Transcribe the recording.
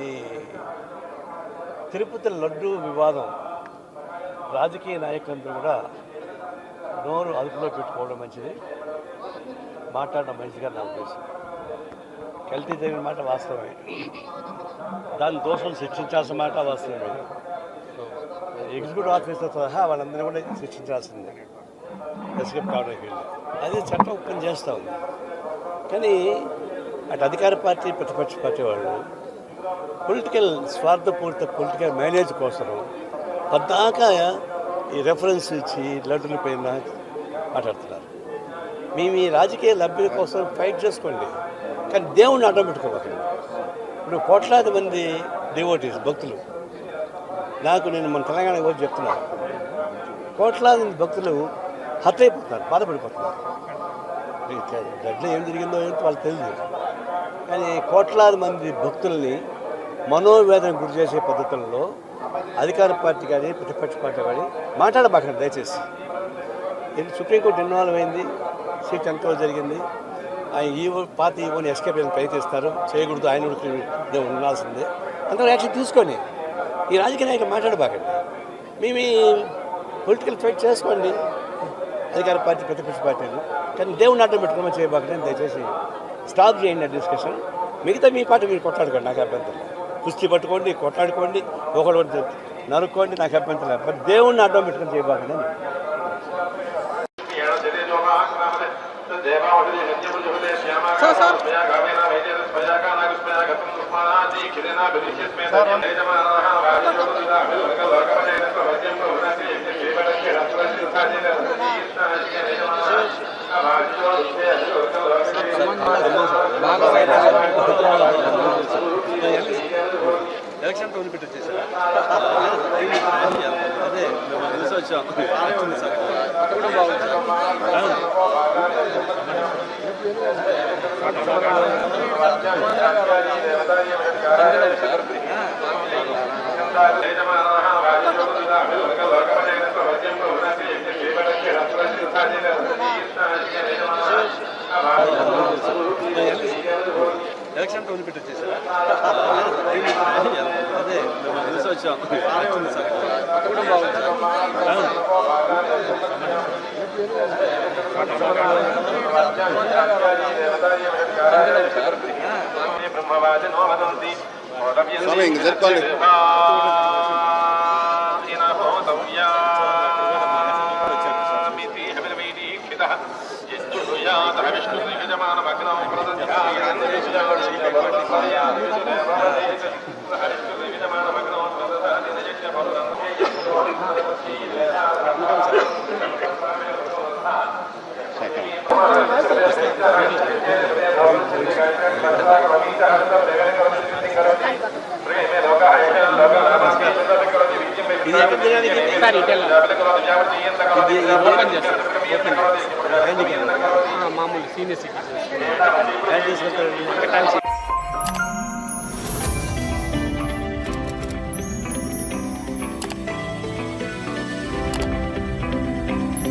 ఈ తిరుపతి లడ్డు వివాదం రాజకీయ నాయకులందరూ కూడా నోరు అదుపులో పెట్టుకోవడం మంచిది. మాట్లాడడం మంచిగా నా ఉద్దేశం. కల్తీ జరిగిన మాట వాస్తవమే. దాని దోషం శిక్షించాల్సిన మాట వాస్తవమే. ఎగ్జిక్యూటివ్ ఆఫీసర్ సహా వాళ్ళందరినీ కూడా శిక్షించాల్సిందే. ఎస్కేప్ కావడానికి వెళ్ళి అది చట్టం పని చేస్తూ ఉంది. కానీ అటు అధికార పార్టీ ప్రతిపక్ష పార్టీ వాళ్ళు పొలిటికల్ స్వార్థపూరిత పొలిటికల్ మేనేజ్ కోసం పద్దాకా ఈ రెఫరెన్స్ ఇచ్చి లడ్డుల పైన మాట్లాడుతున్నారు. మేము ఈ రాజకీయ లబ్ధి కోసం ఫైట్ చేసుకోండి. కానీ దేవుణ్ణి అడ్డం పెట్టుకోవాలి ఇప్పుడు కోట్లాది మంది డివోటీస్ భక్తులు. నాకు నేను మన తెలంగాణకి వచ్చి చెప్తున్నాను కోట్లాది మంది భక్తులు హత్య అయిపోతున్నారు బాధపడిపోతున్నారు గడ్డలో ఏం జరిగిందో ఏంటో వాళ్ళకి తెలియదు కానీ కోట్లాది మంది భక్తుల్ని మనోవేదన గురి చేసే పద్ధతుల్లో అధికార పార్టీ కానీ ప్రతిపక్ష పార్టీ కానీ మాట్లాడబాకండి దయచేసి. ఇది సుప్రీంకోర్టు ఇన్వాల్వ్ అయింది సీట్ ఎంతో జరిగింది. ఆయన ఈ పాత ఈవోని ఎస్కేప్ చేయడానికి ప్రయత్నిస్తారు. చేయకూడదు ఆయన ఉనికి ఉండాల్సిందే. అందరూ యాక్షన్ తీసుకొని ఈ రాజకీయ నాయకులు మాట్లాడబాకండి. మేము పొలిటికల్ ఫైట్ చేసుకోండి. అధికార పార్టీ ప్రతిపక్ష పార్టీలు. కానీ దేవుని అడ్డం పెట్టుకోమని చేయబాకండి దయచేసి స్టాప్ చేయండి డిస్కషన్. మిగతా మీ పార్టీ మీరు కొట్లాడుకోండి నాకు అభ్యంతరం కుస్తీ పట్టుకోండి కొట్లాడుకోండి ఒకడు ఒకటి నరుక్కోండి నాకు అభ్యంతరం లేదు. బట్ దేవుణ్ణి అడ్డం పెట్టుకొని చేయబాకండి ఎలక్షన్ టోన్ పెట్టి వచ్చేసారా అదే మేము చూసి వచ్చాం. సార్ కూడా బాగుంది ఎలక్షన్ టోన్ పెట్టి వచ్చేసారా. అదే మేము చూసి. వచ్చాం బాగానే ఉంది సార్ స్వామి, ఇంక. ఇది ఎక్కడ ఇది? సార్ ఇటెల్ ఇది ఓపెన్ చేస్తారు ఓపెన్? మామూలు సీనియర్ సిటిజన్స్ ఏం తీసుకుంటారు